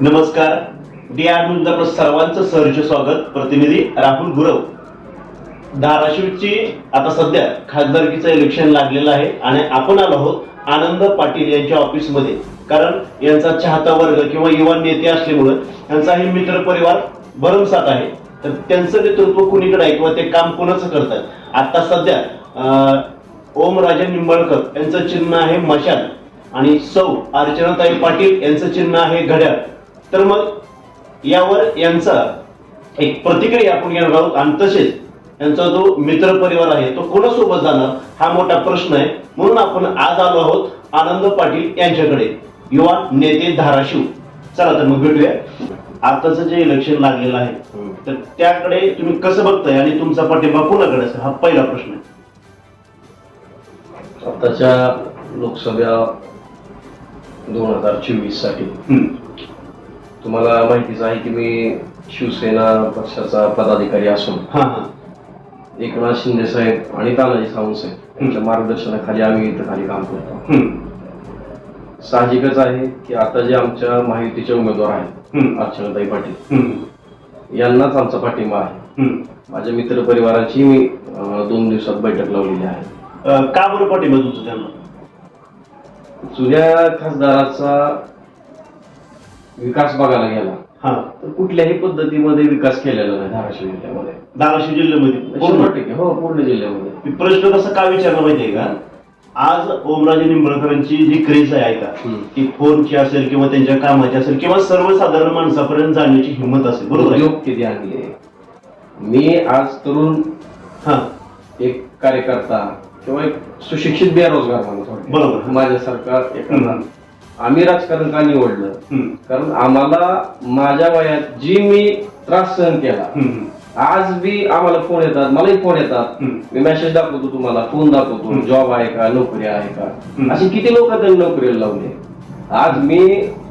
नमस्कार. D R न्यूजला सर्वांचं सहर्ष स्वागत. प्रतिनिधी राहुल गुरव. धाराशिवची आता सध्या खासदारकीचं इलेक्शन लागलेलं आहे आणि आपण आलो आहोत आनंद पाटील यांच्या ऑफिसमध्ये कारण यांचा चाहता वर्ग किंवा युवा नेते असल्यामुळं त्यांचाही मित्र परिवार भरमसाठ आहे. तर त्यांचं नेतृत्व कुणीकडे आहे किंवा ते काम कोणाचं करतात? आता सध्या अं, ओम राजा निंबाळकर यांचं चिन्ह आहे मशाल आणि सौ अर्चनाताई पाटील यांचं चिन्ह आहे घड्याळ. तर मग यावर यांचा एक प्रतिक्रिया आपण घेणार आहोत. आणि तसेच यांचा जो मित्र परिवार आहे तो कोणासोबत जाणार? हा मोठा प्रश्न आहे. म्हणून आपण आज आलो आहोत आनंद पाटील यांच्याकडे. युवा नेते धाराशिव. चला तर मग भेटूया. आताचं जे इलेक्शन लागलेलं आहे तर त्याकडे तुम्ही कसं बघताय आणि तुमचा पाठिंबा कोणाकडे असेल? हा पहिला प्रश्न आहे. आताच्या लोकसभा दोन हजार चोवीससाठी. तुम्हाला माहितीच आहे की मी शिवसेना पक्षाचा पदाधिकारी असून हा हा एकनाथ शिंदे साहेब आणि तानाजी सावंत साहेब यांच्या मार्गदर्शनाखाली आम्ही इथं खाली काम करतो. साहजिकच आहे की आता जे आमच्या महायुतीचे उमेदवार आहेत. अर्चनाताई पाटील. यांनाच आमचा पाठिंबा आहे. माझ्या मित्र परिवाराची मी दोन दिवसात बैठक लावलेली आहे का बरं पाठिंबा तुमचा त्यांना जुन्या खासदाराचा विकास बघायला गेला. हा. तर कुठल्याही पद्धतीमध्ये विकास केलेला नाही धाराशिव जिल्ह्यामध्ये. धाराशिव जिल्ह्यामध्ये? शंभर पूर्ण टक्के. हो पूर्ण जिल्ह्यामध्ये. मी प्रश्न कसा का विचारला माहितीये का? आज ओमराजे निंबाळकरांची जी क्रेज आहे का हम्म. ती फोनची असेल किंवा त्यांच्या कामाची असेल किंवा सर्वसाधारण माणसापर्यंत जाण्याची हिंमत असेल बरोबर आहे? उद्योग किती आणले? मी आज तरुण हा. एक कार्यकर्ता किंवा एक सुशिक्षित बेरोजगार माणूस आहे. बरोबर. माझ्यासारखा एखादा हम्म. आम्ही राजकारण का निवडलं. कारण आम्हाला माझ्या वयात जी मी त्रास सहन केला. आज बी आम्हाला फोन येतात मलाही फोन येतात. मी मेसेज दाखवतो तुम्हाला फोन दाखवतो. जॉब आहे का नोकरी आहे का. अशी किती लोक त्यांनी नोकरीला लावले आज मी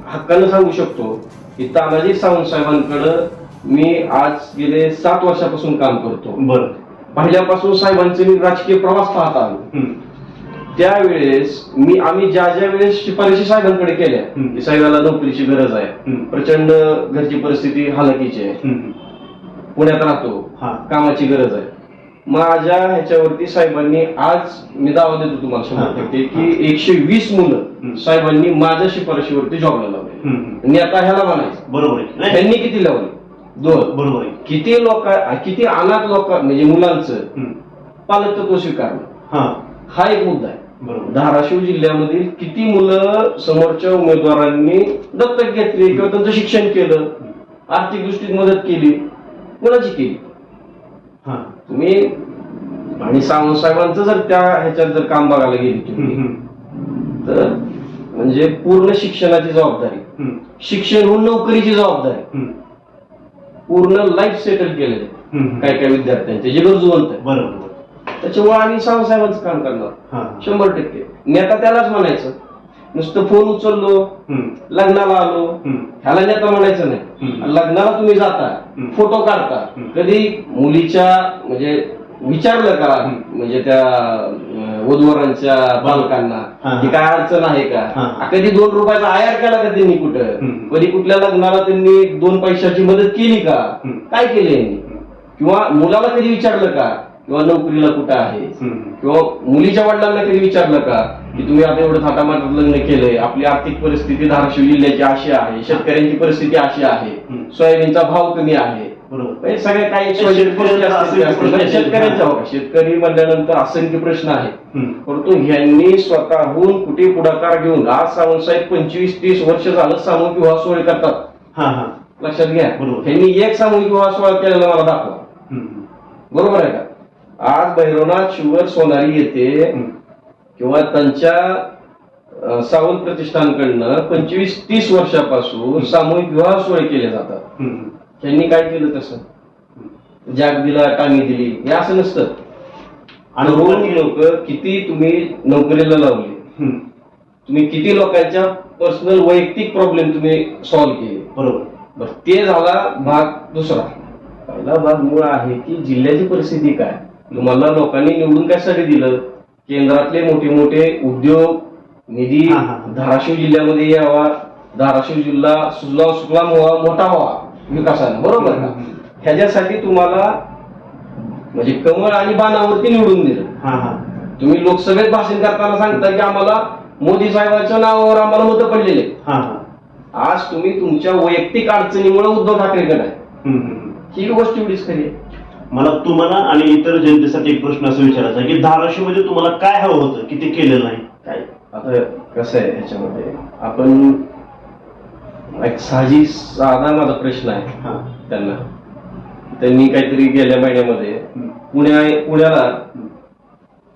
हक्कानं सांगू शकतो की तानाजी सावंत साहेबांकडं मी आज गेले सात वर्षापासून काम करतो बरं पहिल्यापासून साहेबांचे मी राजकीय प्रवास पाहत आलो. त्यावेळेस मी आम्ही ज्या ज्या वेळेस शिफारशी साहेबांकडे केल्या. की साहेबाला नोकरीची गरज आहे. प्रचंड घरची परिस्थिती हालाकीची आहे. पुण्यात राहतो. कामाची गरज आहे माझ्या ह्याच्यावरती साहेबांनी आज मी दावा देतो तुम्हाला. शंभर टक्के की एकशे वीस मुलं. साहेबांनी माझ्या शिफारशीवरती जॉबला लावले हम्म. नेता ह्याला म्हणायचं बरोबर आहे त्यांनी किती लावले दोन बरोबर आहे किती लोक किती अनाथ लोक म्हणजे मुलांचं. पालकत्व स्वीकारणं हा हा एक मुद्दा आहे बरोबर धाराशिव जिल्ह्यामधील किती मुलं समोरच्या उमेदवारांनी दत्तक घेतली किंवा त्यांचं शिक्षण केलं आर्थिक दृष्टीत मदत केली कोणाची केली हा तुम्ही आणि सावंत साहेबांचं जर त्या ह्याच्यात जर काम बघायला गेली. तुम्ही. तर म्हणजे पूर्ण शिक्षणाची जबाबदारी. शिक्षण होऊन नोकरीची जबाबदारी. पूर्ण लाईफ सेटल केलेले. काय काय विद्यार्थ्यांचे जे गरजूवंत आहे बरोबर. त्याच्यामुळे आम्ही सावंत साहेबांचं काम करणार शंभर टक्के नेता त्यालाच म्हणायचं नुसतं फोन उचललो. लग्नाला आलो. ह्याला नेता म्हणायचं नाही. लग्नाला तुम्ही जाता. फोटो काढता. कधी मुलीच्या म्हणजे विचारलं का. म्हणजे त्या वधूवरांच्या पालकांना हा. की काय अडचण आहे. का कधी दोन रुपयाचा आयार केला का त्यांनी कुठं. कधी कुठल्या लग्नाला त्यांनी दोन पैशाची मदत केली का. काय केली यांनी किंवा मुलाला कधी विचारलं का किंवा नोकरीला कुठं आहे. किंवा मुलीच्या वडिलांना कधी विचारलं का? की तुम्ही आता एवढं थाटामाटात लग्न केलंय आपली आर्थिक परिस्थिती धाराशिव जिल्ह्याची अशी आहे शेतकऱ्यांची परिस्थिती अशी आहे. सोयाबीनचा भाव कमी आहे. बरोबर. सगळ्या काही शेतकऱ्यांचा शेतकरी म्हणल्यानंतर असंख्य प्रश्न आहेत. हम्म. परंतु ह्यांनी स्वतःहून कुठे पुढाकार घेऊन आज सावंत साहेब पंचवीस तीस वर्ष झालं सामूहिक विवाह सोहळे करतात. लक्षात घ्या. ह्यांनी एक सामूहिक विवाह सोहळा केलेला मला दाखवा. बरोबर आहे का? आज भैरवनाथ शुगर सोनारी येथे. किंवा त्यांच्या सावंत प्रतिष्ठानकडनं पंचवीस तीस वर्षापासून सामूहिक विवाह सोहळे केले जातात. त्यांनी काय केलं तसं? जाग दिला टांगी दिली हे असं नसतं. आणि आणि लोक किती तुम्ही नोकरीला लावली. तुम्ही किती लोकांच्या पर्सनल वैयक्तिक प्रॉब्लेम तुम्ही सॉल्व्ह केले. बरोबर. बरं ते झाला भाग दुसरा. पहिला भाग मूळ आहे की जिल्ह्याची परिस्थिती काय? तुम्हाला लोकांनी निवडून कशासाठी दिलं? केंद्रातले मोठे मोठे उद्योग निधी. धाराशिव जिल्ह्यामध्ये यावा धाराशिव जिल्हा सुजला सुफलाम व्हावा मोठा व्हावा विकासाने बरोबर. ह्याच्यासाठी तुम्हाला म्हणजे कमळ आणि बाणावरती निवडून दिलं. हा हा. तुम्ही लोकसभेत भाषण करताना सांगता की आम्हाला मोदी साहेबांच्या नावावर आम्हाला मतं पडलेले आज तुम्ही तुमच्या वैयक्तिक अडचणीमुळे उद्धव ठाकरेकडे आहे. ही गोष्ट एवढीच खरी आहे. मला तुम्हाला आणि इतर जनतेसाठी एक प्रश्न असं विचारायचा की धाराशिवमध्ये तुम्हाला काय हवं होतं? की ते केलेलं नाही? काय? आता कसं आहे ह्याच्यामध्ये? आपण एक साहजिक साधा माझा प्रश्न आहे हा. त्यांना. त्यांनी काहीतरी गेल्या महिन्यामध्ये. पुण्या पुण्याला.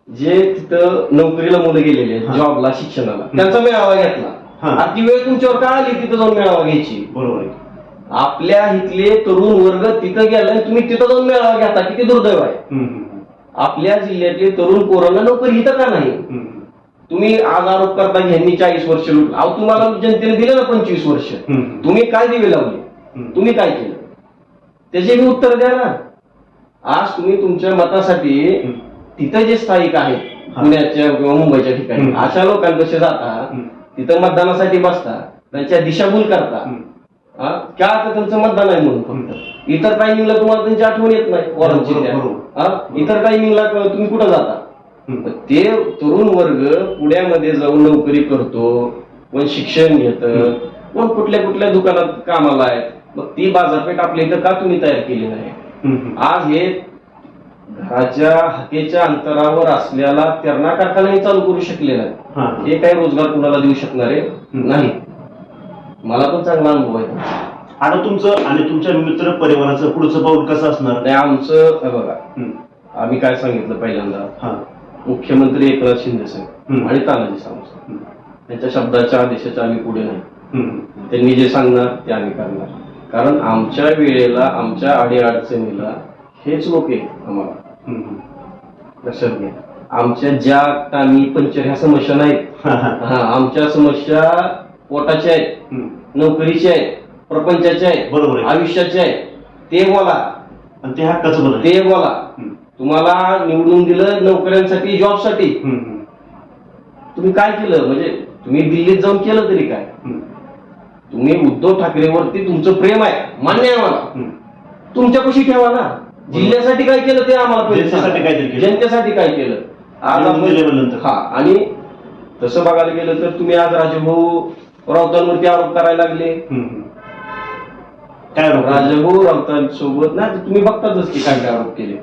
जे तिथं नोकरीला मुलं गेलेले आहेत, हा. जॉबला शिक्षणाला त्यांचा मेळावा हा. घेतला. आता ती वेळ तुमच्यावर का आली? तिथं जाऊन मेळावा घ्यायची. बरोबर आहे. आपल्या इथले तरुण वर्ग तिथं गेला तुम्ही तिथं जाऊन मेळावा घेता किती दुर्दैव आहे आपल्या जिल्ह्यातले तरुण पोरांना नोकरी इथं का नाही. तुम्ही आज आरोप करता की ह्यांनी चाळीस वर्ष लुटलं अहो तुम्हाला जनतेने दिलं ना पंचवीस वर्ष. तुम्ही काय दिवे लावले. तुम्ही काय केलं त्याचे बी उत्तर द्या ना आज तुम्ही तुमच्या मतासाठी. तिथं जे स्थायिक आहेत. पुण्याच्या किंवा मुंबईच्या ठिकाणी. अशा लोकांपाशी जाता. तिथं मतदानासाठी बसता त्यांच्या दिशाभूल करता? का तर त्यांचं मतदान आहे म्हणून फक्त इतर टायमिंगला तुम्हाला त्यांची आठवण येत नाही बरोबर, त्या. हा? इतर टायमिंगला तुम्ही कुठं जाता. पण ते तरुण वर्ग पुण्यामध्ये जाऊन नोकरी करतो कोण शिक्षण घेत कोण कुठल्या कुठल्या दुकानात कामाला आहे मग ती बाजारपेठ आपल्या इथं का तुम्ही तयार केली नाही. आज हे घराच्या हाकेच्या अंतरावर असलेला तेरणा कारखानाही चालू करू शकले नाही हा. हे काही रोजगार कुणाला देऊ शकणारे नाही मला पण चांगला अनुभव आहे आता तुमचं आणि तुमच्या मित्र परिवाराचं पुढचं पाऊल कसं असणार नाही आमचं हे बघा हम्म. आम्ही काय सांगितलं पहिल्यांदा हा मुख्यमंत्री एकनाथ शिंदे साहेब हम्म. आणि तानाजी सावंत. त्यांच्या शब्दाच्या आदेशाच्या आम्ही पुढे नाही हम्म. त्यांनी जे सांगणार ते आम्ही करणार कारण आमच्या वेळेला आमच्या अडीअडचणीला हेच लोक आहे आम्हाला हम्म. लक्षात घ्या आमच्या ज्या कामी पंचर ह्या समस्या नाहीत हा, हा. हा आमच्या समस्या पोटाच्या आहेत हम्म. नोकरीच्या आहेत प्रपंचाच्या आहेत बरोबर आहे. आयुष्याच्या आहेत ते बोला. आणि ते हक्काचं बदल ते बोला. तुम्हाला निवडून दिलं नोकऱ्यांसाठी जॉबसाठी. तुम्ही काय केलं? म्हणजे तुम्ही दिल्लीत जाऊन केलं तरी काय? तुम्ही उद्धव ठाकरेवरती तुमचं प्रेम आहे मान्य आहे मला. तुमच्यापाशी ठेवा ना. जिल्ह्यासाठी काय केलं ते आम्हाला पहिले जनतेसाठी सांगा. काहीतरी केलं. जनतेसाठी काय केलं? आज निवडून आपण- दिल्यानंतर. हा आणि तसं बघायला गेलं तर तुम्ही आज राजभाऊ राऊतांवरती आरोप करायला लागले. काय राजू राजभाऊ राऊतांसोबत ना तुम्ही बघतातच की काय काय आरोप केले.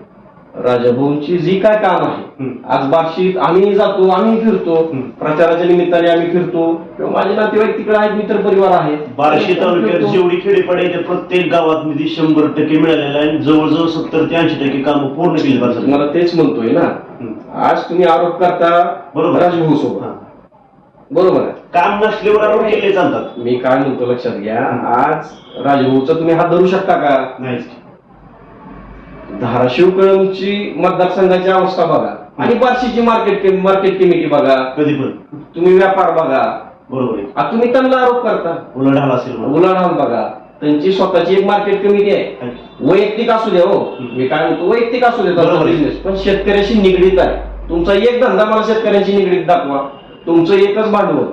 राजभाऊंची जी काय काम आहे. आज बार्शीत आम्ही जातो आम्ही फिरतो. प्रचाराच्या निमित्ताने आम्ही फिरतो. किंवा माझे नातेवाईक तिकडे आहेत मित्र परिवार आहेत. बार्शी तालुक्यात. जेवढी खेडेपाडी आहे, त्या प्रत्येक गावात निधी शंभर टक्के मिळालेला आहे. जवळजवळ सत्तर ते ऐंशी टक्के कामं पूर्ण केली तुम्हाला तेच म्हणतोय ना. आज तुम्ही आरोप करता बरोबर. राजभाऊ सोबत. बरोबर आहे. काम नसल्यावर केले चालतात. मी काय म्हणतो लक्षात घ्या आज राजभाऊचा तुम्ही हात धरू शकता का? नाहीच धाराशिव कळमची मतदारसंघाची अवस्था बघा. आणि बार्शीची मार्केट मार्केट कमिटी बघा. कधी पण. तुम्ही व्यापार बघा. बरोबर आहे. आता तुम्ही त्यांना आरोप करता. उलाढाल असेल म्हणून. उलाढाल बघा. त्यांची स्वतःची एक मार्केट कमिटी आहे. वैयक्तिक असू द्या हो. मी काय म्हणतो वैयक्तिक असू बरोबर आहे. बिझनेस पण शेतकऱ्याशी निगडीत आहे. तुमचा एक धंदा मला शेतकऱ्यांशी निगडीत दाखवा. तुमचं एकच भांडवल.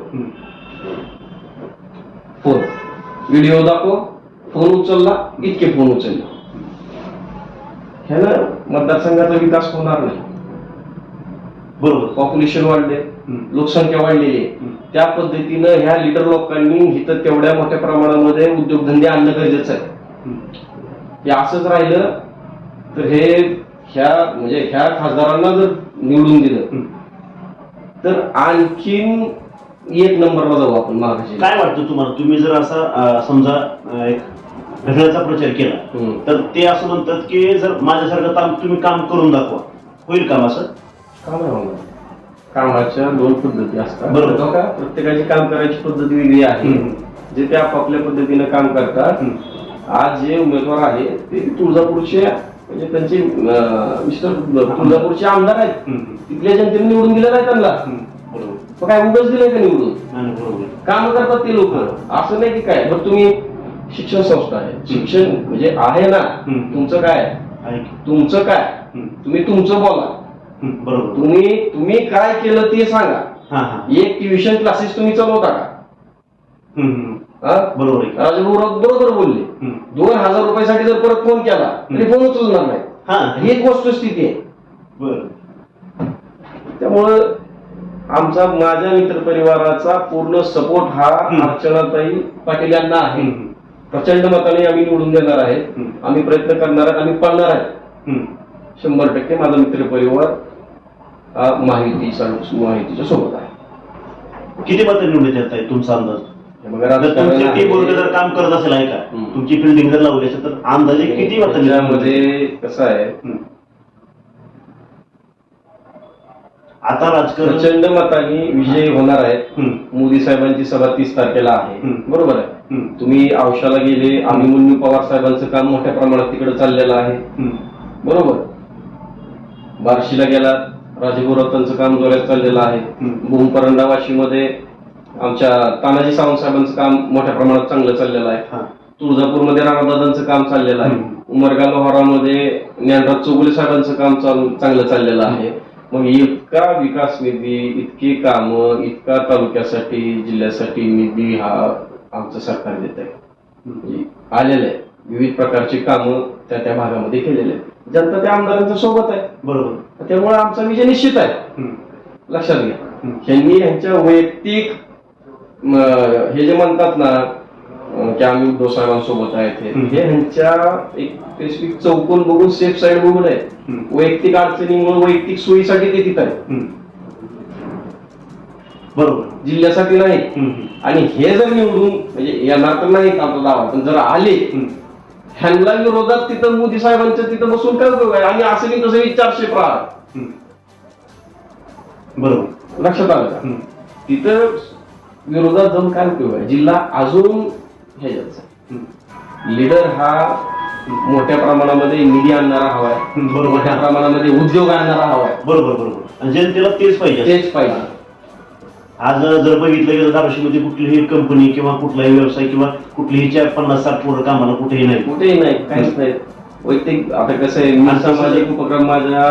फोन व्हिडिओ दाखव फोन उचलला इतके फोन उचलले ह्यानं मतदारसंघाचा विकास होणार नाही बरोबर पॉप्युलेशन वाढले. लोकसंख्या वाढलेली आहे. त्या पद्धतीनं ह्या लिडर लोकांनी इथं तेवढ्या मोठ्या प्रमाणामध्ये उद्योगधंदे आणणं गरजेचं आहे. हे असंच राहिलं तर हे ह्या म्हणजे ह्या खासदारांना जर निवडून दिलं. तर आणखीन एक नंबरला जाऊ आपण मागाशी काय वाटतं तुम्हाला तुम्ही जर असा अं, समजा अं, एक घड्याळाचा प्रचार केला हम्म. तर ते असं म्हणतात की जर माझ्यासारखं काम तुम्ही काम करून दाखवा होईल काम असं काम आहे होणार. कामाच्या दोन पद्धती असतात बरोबर. का प्रत्येकाची काम करायची पद्धत वेगळी आहे हम्म. जे ते आपापल्या पद्धतीनं काम करतात. आज जे उमेदवार आहेत ते तुळजापूरचे म्हणजे त्यांचे अं, मिस्टर तुळजापूरचे आमदार आहेत हम्म. तिथल्या जनतेने निवडून दिलेलं आहे त्यांना. बरोबर. मग काय उगाच दिलंय का निवडून? नाही, नाही, बरोबर. काम करतात ते लोक. असं नाही की काय? बरं तुम्ही शिक्षण संस्था आहे. शिक्षण म्हणजे आहे ना. तुमचं काय? तुमचं काय. तुम्ही तुमचं बोला. बरोबर. तुम्ही तुम्ही काय केलं ते सांगा. एक ट्युशन क्लासेस तुम्ही चालवता का? बरोबर आहे राजभाऊ बरोबर बोलले. दोन हजार रुपयासाठी जर परत फोन केला तरी फोन उचलणार नाही. हा. ही एक वस्तुस्थिती आहे. बर. त्यामुळं आमचा माझ्या मित्र परिवाराचा पूर्ण सपोर्ट हा. अर्चनाताई पाटील यांना आहे. प्रचंड मताने आम्ही निवडून देणार आहे. आम्ही प्रयत्न करणार आहे आम्ही पळणार आहे. शंभर टक्के माझा मित्र परिवार माहितीचा माहितीच्या सोबत आहे किती मतं निवडून येत आहे तुमचा अंदाज जर काम करत असेल आहे का. तुमची फिल्डिंग जर लावली असेल तर अंदाजे किती मतं कसं आहे हम्म. आता राजकारण प्रचंड मताने विजयी होणार आहे. मोदी साहेबांची सभा तीस तारखेला आहे. बरोबर आहे. तुम्ही औषधाला गेले आम्ही मुन्नी पवार साहेबांचं काम मोठ्या प्रमाणात तिकडे चाललेलं आहे. बरोबर बार्शीला गेला राजगुरू रत्नांचं काम जोरात चाललेलं आहे. भूमपरंडा वाशीमध्ये आमच्या तानाजी सावंत साहेबांचं काम मोठ्या प्रमाणात चांगलं चाललेलं आहे हा. तुळजापूरमध्ये रामदादांचं काम चाललेलं आहे. उमरगा लोहारामध्ये ज्ञानराज चौगुले साहेबांचं काम चांगलं चाललेलं आहे मग इतका विकास निधी इतकी कामं इतका तालुक्यासाठी जिल्ह्यासाठी निधी हा आमचं सरकार देत आहे. म्हणजे आलेलं आहे. विविध प्रकारची कामं त्या त्या भागामध्ये केलेले आहेत. जनता त्या आमदारांच्या सोबत आहे. बरोबर. त्यामुळे आमचा विजय निश्चित आहे. लक्षात घ्या. हम्म. ह्यांनी ह्यांच्या वैयक्तिक हे जे म्हणतात ना की आम्ही उद्धव साहेबांसोबत आहेत हे ह्यांच्या एक स्पेसिफिक चौकोन बघून सेफ साईड बघून आहे. वैयक्तिक अडचणीमुळे वैयक्तिक सोयीसाठी ते तिथं आहे. बरोबर जिल्ह्यासाठी नाही. आणि हे जर निवडून म्हणजे येणार तर नाही आमचा दावा पण जर आले. ह्यांना विरोधात तिथं मोदी साहेबांच्या तिथं बसून काय उपयोग आहे आणि असं की तसं चारशे प्रहार. बरोबर लक्षात आलं. तिथं विरोधात जाऊन काय उपयोग आहे जिल्हा अजून हम्म. लीडर हा मोठ्या प्रमाणामध्ये निधी आणणारा हवाय. बरोबर. मोठ्या प्रमाणामध्ये उद्योग आणणारा हवाय. बरोबर बरोबर. आणि जनतेला तेच पाहिजे तेच पाहिजे. आज जर बघितलं गेलं धाराशिवमध्ये कुठलीही कंपनी किंवा कुठलाही व्यवसाय किंवा कुठलीही चार पन्नास साठ पोरं कामाला कुठेही नाही कुठेही नाही काहीच नाही वैयक्तिक आता कसं आहे मी सामाजिक उपक्रम माझ्या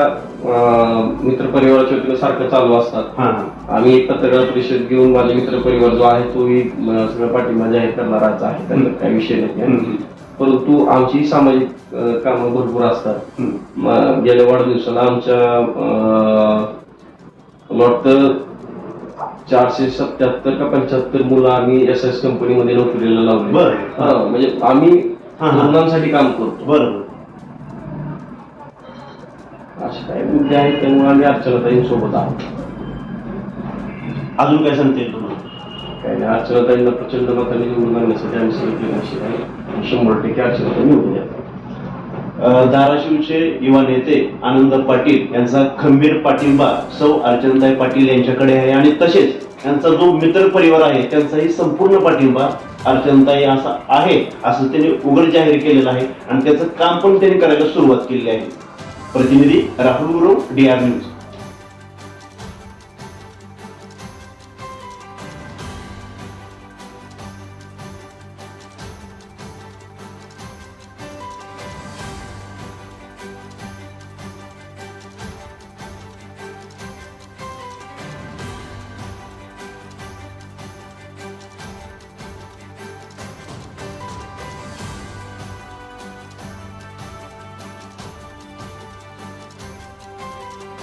मित्रपरिवाराच्या वतीनं सारखं चालू असतात. हा. हा आम्ही एक पत्रकार परिषद घेऊन माझे मित्रपरिवार जो आहे तोही सगळं पाठिंबा जाहीर करणाराच आहे. त्याचा काही विषय नाही. परंतु आमची सामाजिक कामं भरपूर असतात. गेल्या वाढदिवसाला आमच्या वाटतं चारशे सत्याहत्तर का पंच्याहत्तर मुलं आम्ही एस एस कंपनीमध्ये नोकरीला लावली. हा, म्हणजे आम्ही हा, हा. मुलांसाठी काम करतो. बरोबर असे काही मुद्दे आहेत त्यामुळे आम्ही अर्चनाताई सोबत आहोत. अजून काय सांगते काही नाही अर्चनाताईंना प्रचंड मताने निवडून आणण्यासाठी आम्ही सगळं क्रियाशील आहे. शंभर टक्के अर्चनाताई निवडून येतात धाराशिवचे युवा नेते आनंद पाटील यांचा खंबीर पाठिंबा सौ अर्चनताई पाटील यांच्याकडे आहे. आणि तसेच त्यांचा जो मित्र परिवार आहे त्यांचाही संपूर्ण पाठिंबा अर्चनताई असा आहे असं त्यांनी उघड जाहीर केलेलं आहे. आणि त्याचं काम पण त्यांनी करायला सुरुवात केलेली आहे. प्रतिनिधी राहुल गुरु डी आर न्यूज